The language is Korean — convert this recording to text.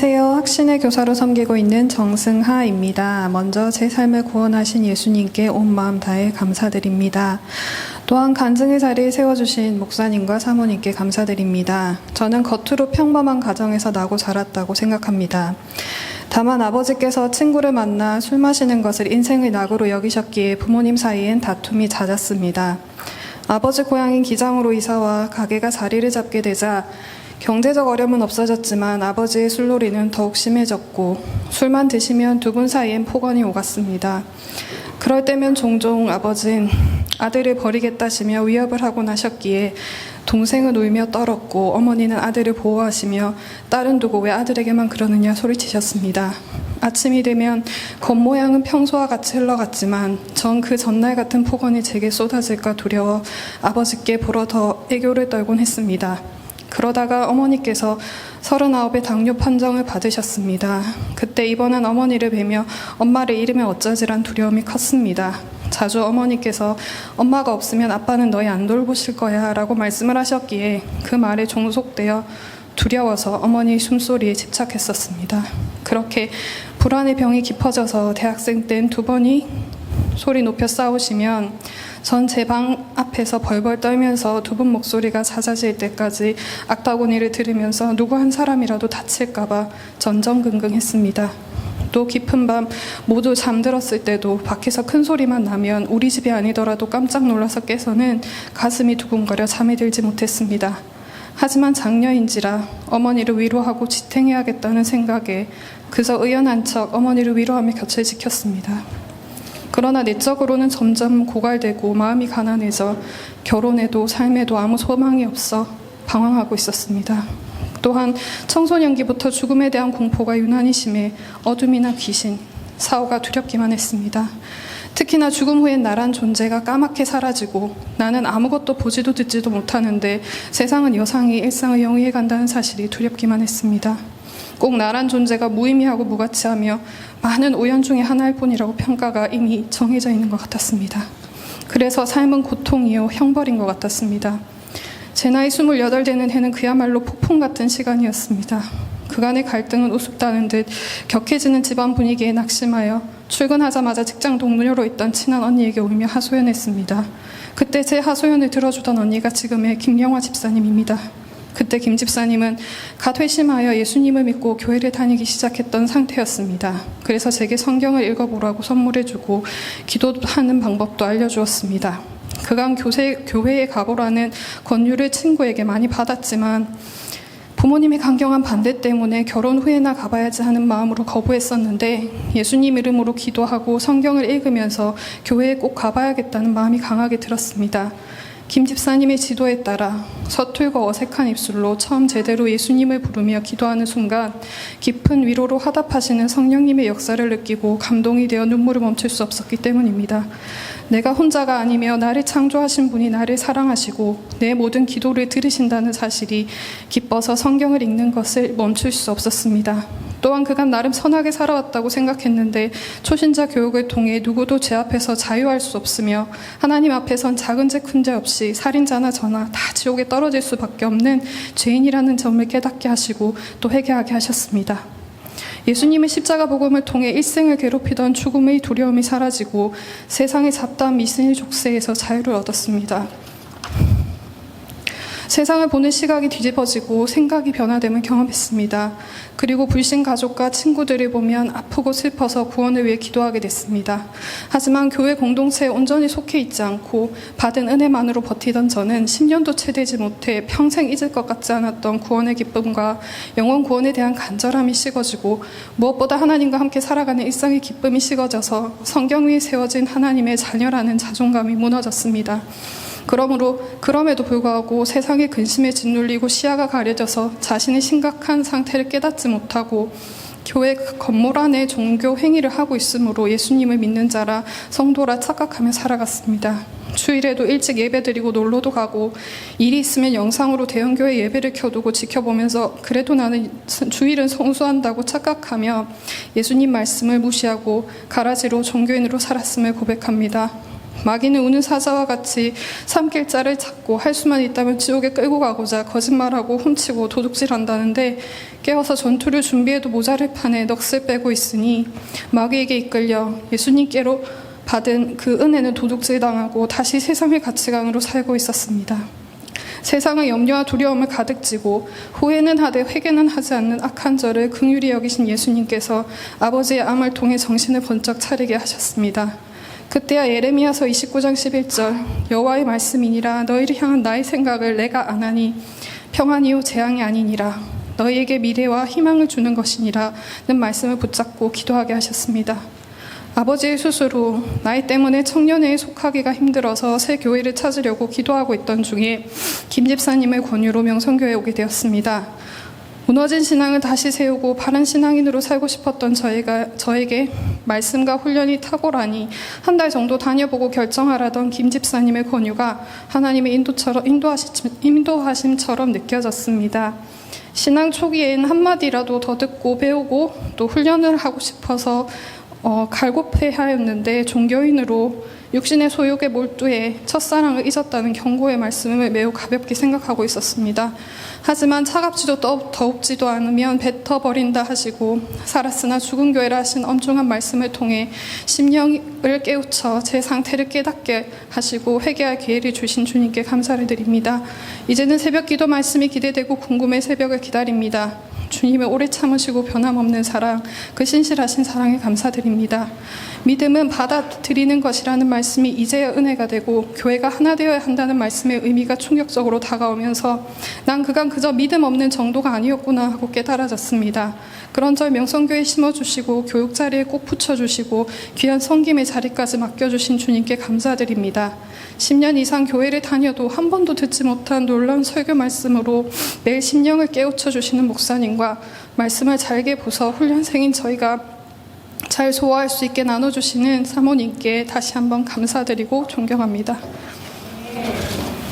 안녕하세요. 학신의 교사로 섬기고 있는 정승하입니다. 먼저 제 삶을 구원하신 예수님께 온 마음 다해 감사드립니다. 또한 간증의 자리에 세워주신 목사님과 사모님께 감사드립니다. 저는 겉으로 평범한 가정에서 나고 자랐다고 생각합니다. 다만 아버지께서 친구를 만나 술 마시는 것을 인생의 낙으로 여기셨기에 부모님 사이엔 다툼이 잦았습니다. 아버지 고향인 기장으로 이사와 가게가 자리를 잡게 되자 경제적 어려움은 없어졌지만 아버지의 술놀이는 더욱 심해졌고 술만 드시면 두 분 사이엔 폭언이 오갔습니다. 그럴 때면 종종 아버진 아들을 버리겠다시며 위협을 하고 나셨기에 동생은 울며 떨었고 어머니는 아들을 보호하시며 딸은 두고 왜 아들에게만 그러느냐 소리치셨습니다. 아침이 되면 겉모양은 평소와 같이 흘러갔지만 전 그 전날 같은 폭언이 제게 쏟아질까 두려워 아버지께 보러 더 애교를 떨곤 했습니다. 그러다가 어머니께서 서른아홉의 당뇨 판정을 받으셨습니다. 그때 입원한 어머니를 뵈며 엄마를 잃으면 어쩌지란 두려움이 컸습니다. 자주 어머니께서 엄마가 없으면 아빠는 너희 안 돌보실 거야 라고 말씀을 하셨기에 그 말에 종속되어 두려워서 어머니의 숨소리에 집착했었습니다. 그렇게 불안의 병이 깊어져서 대학생 땐 두 번이 소리 높여 싸우시면 전 제 방 앞에서 벌벌 떨면서 두 분 목소리가 잦아질 때까지 악다구니를 들으면서 누구 한 사람이라도 다칠까봐 전전긍긍했습니다. 또 깊은 밤 모두 잠들었을 때도 밖에서 큰 소리만 나면 우리 집이 아니더라도 깜짝 놀라서 깨서는 가슴이 두근거려 잠이 들지 못했습니다. 하지만 장녀인지라 어머니를 위로하고 지탱해야겠다는 생각에 그저 의연한 척 어머니를 위로하며 곁을 지켰습니다. 그러나 내적으로는 점점 고갈되고 마음이 가난해져 결혼에도 삶에도 아무 소망이 없어 방황하고 있었습니다. 또한 청소년기부터 죽음에 대한 공포가 유난히 심해 어둠이나 귀신, 사후가 두렵기만 했습니다. 특히나 죽음 후엔 나란 존재가 까맣게 사라지고 나는 아무것도 보지도 듣지도 못하는데 세상은 여상이 일상을 영위해 간다는 사실이 두렵기만 했습니다. 꼭 나란 존재가 무의미하고 무가치하며 많은 우연 중의 하나일 뿐이라고 평가가 이미 정해져 있는 것 같았습니다. 그래서 삶은 고통이요 형벌인 것 같았습니다. 제 나이 28 되는 해는 그야말로 폭풍 같은 시간이었습니다. 그간의 갈등은 우습다는 듯 격해지는 집안 분위기에 낙심하여 출근하자마자 직장 동료로 있던 친한 언니에게 울며 하소연했습니다. 그때 제 하소연을 들어주던 언니가 지금의 김영화 집사님입니다. 그때 김 집사님은 갓 회심하여 예수님을 믿고 교회를 다니기 시작했던 상태였습니다. 그래서 제게 성경을 읽어보라고 선물해주고 기도하는 방법도 알려주었습니다. 그간 교세, 교회에 가보라는 권유를 친구에게 많이 받았지만 부모님의 강경한 반대 때문에 결혼 후에나 가봐야지 하는 마음으로 거부했었는데 예수님 이름으로 기도하고 성경을 읽으면서 교회에 꼭 가봐야겠다는 마음이 강하게 들었습니다. 김 집사님의 지도에 따라 서툴고 어색한 입술로 처음 제대로 예수님을 부르며 기도하는 순간 깊은 위로로 화답하시는 성령님의 역사를 느끼고 감동이 되어 눈물을 멈출 수 없었기 때문입니다. 내가 혼자가 아니며 나를 창조하신 분이 나를 사랑하시고 내 모든 기도를 들으신다는 사실이 기뻐서 성경을 읽는 것을 멈출 수 없었습니다. 또한 그간 나름 선하게 살아왔다고 생각했는데 초신자 교육을 통해 누구도 제 앞에서 자유할 수 없으며 하나님 앞에선 작은 죄 큰 죄 없이 살인자나 저나 다 지옥에 떨어질 수밖에 없는 죄인이라는 점을 깨닫게 하시고 또 회개하게 하셨습니다. 예수님의 십자가 복음을 통해 일생을 괴롭히던 죽음의 두려움이 사라지고 세상의 잡다한 미신의 족쇄에서 자유를 얻었습니다. 세상을 보는 시각이 뒤집어지고 생각이 변화됨을 경험했습니다. 그리고 불신 가족과 친구들을 보면 아프고 슬퍼서 구원을 위해 기도하게 됐습니다. 하지만 교회 공동체에 온전히 속해 있지 않고 받은 은혜만으로 버티던 저는 10년도 채 되지 못해 평생 잊을 것 같지 않았던 구원의 기쁨과 영원 구원에 대한 간절함이 식어지고 무엇보다 하나님과 함께 살아가는 일상의 기쁨이 식어져서 성경 위에 세워진 하나님의 자녀라는 자존감이 무너졌습니다. 그러므로 그럼에도 불구하고 세상의 근심에 짓눌리고 시야가 가려져서 자신의 심각한 상태를 깨닫지 못하고 교회 건물 안에 종교 행위를 하고 있으므로 예수님을 믿는 자라 성도라 착각하며 살아갔습니다. 주일에도 일찍 예배드리고 놀러도 가고 일이 있으면 영상으로 대형교회 예배를 켜두고 지켜보면서 그래도 나는 주일은 성수한다고 착각하며 예수님 말씀을 무시하고 가라지로 종교인으로 살았음을 고백합니다. 마귀는 우는 사자와 같이 삼킬 자를 찾고 할 수만 있다면 지옥에 끌고 가고자 거짓말하고 훔치고 도둑질한다는데 깨어서 전투를 준비해도 모자를 파내 넋을 빼고 있으니 마귀에게 이끌려 예수님께로 받은 그 은혜는 도둑질 당하고 다시 세상의 가치관으로 살고 있었습니다. 세상은 염려와 두려움을 가득 쥐고 후회는 하되 회개는 하지 않는 악한 저를 긍휼히 여기신 예수님께서 아버지의 암을 통해 정신을 번쩍 차리게 하셨습니다. 그때야 예레미야서 29장 11절 여호와의 말씀이니라 너희를 향한 나의 생각을 내가 안하니 평안이요 재앙이 아니니라 너희에게 미래와 희망을 주는 것이니라는 말씀을 붙잡고 기도하게 하셨습니다. 아버지의 수술로 나이 때문에 청년회에 속하기가 힘들어서 새 교회를 찾으려고 기도하고 있던 중에 김 집사님의 권유로 명성교회에 오게 되었습니다. 무너진 신앙을 다시 세우고 바른 신앙인으로 살고 싶었던 저희가 저에게 말씀과 훈련이 탁월하니 한 달 정도 다녀보고 결정하라던 김 집사님의 권유가 하나님의 인도처럼 인도하심, 인도하심처럼 느껴졌습니다. 신앙 초기엔 한마디라도 더 듣고 배우고 또 훈련을 하고 싶어서 어, 갈급해하였는데 종교인으로 육신의 소욕에 몰두해 첫사랑을 잊었다는 경고의 말씀을 매우 가볍게 생각하고 있었습니다. 하지만 차갑지도 떠- 더웁지도 않으면 뱉어버린다 하시고 살았으나 죽은 교회라 하신 엄중한 말씀을 통해 심령을 깨우쳐 제 상태를 깨닫게 하시고 회개할 기회를 주신 주님께 감사를 드립니다. 이제는 새벽 기도 말씀이 기대되고 궁금해 새벽을 기다립니다. 주님의 오래 참으시고 변함없는 사랑, 그 신실하신 사랑에 감사드립니다. 믿음은 받아들이는 것이라는 말씀이 이제야 은혜가 되고 교회가 하나 되어야 한다는 말씀의 의미가 충격적으로 다가오면서 난 그간 그저 믿음 없는 정도가 아니었구나 하고 깨달아졌습니다. 그런 절 명성교회 심어주시고 교육 자리에 꼭 붙여주시고 귀한 성김의 자리까지 맡겨주신 주님께 감사드립니다. 10년 이상 교회를 다녀도 한 번도 듣지 못한 놀라운 설교 말씀으로 매일 심령을 깨우쳐 주시는 목사님과 말씀을 잘게 보서 훈련생인 저희가 잘 소화할 수 있게 나눠주시는 사모님께 다시 한번 감사드리고 존경합니다.